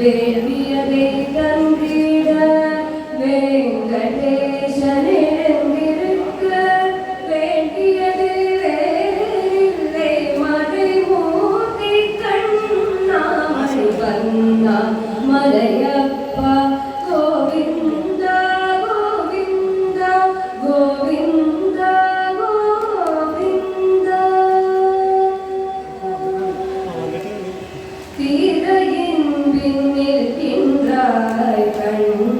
ദേവിയ വേഗം വേങ്കടേശനേ പിന്നിലെത്തിയ കണ്ണു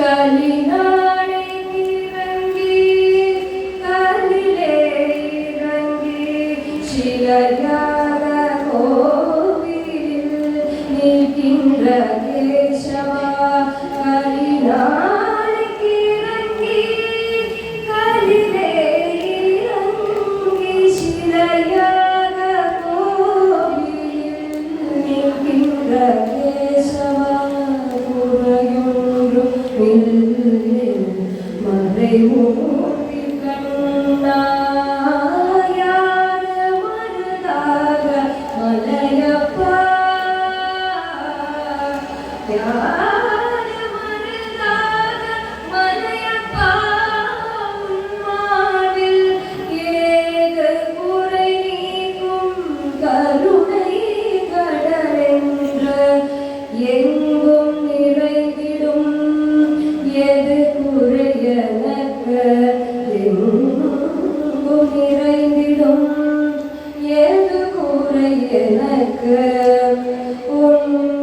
Kalina. எது குறையனக்கு எங்கும் நிறைந்திடும். எது குறையனக்கு உன்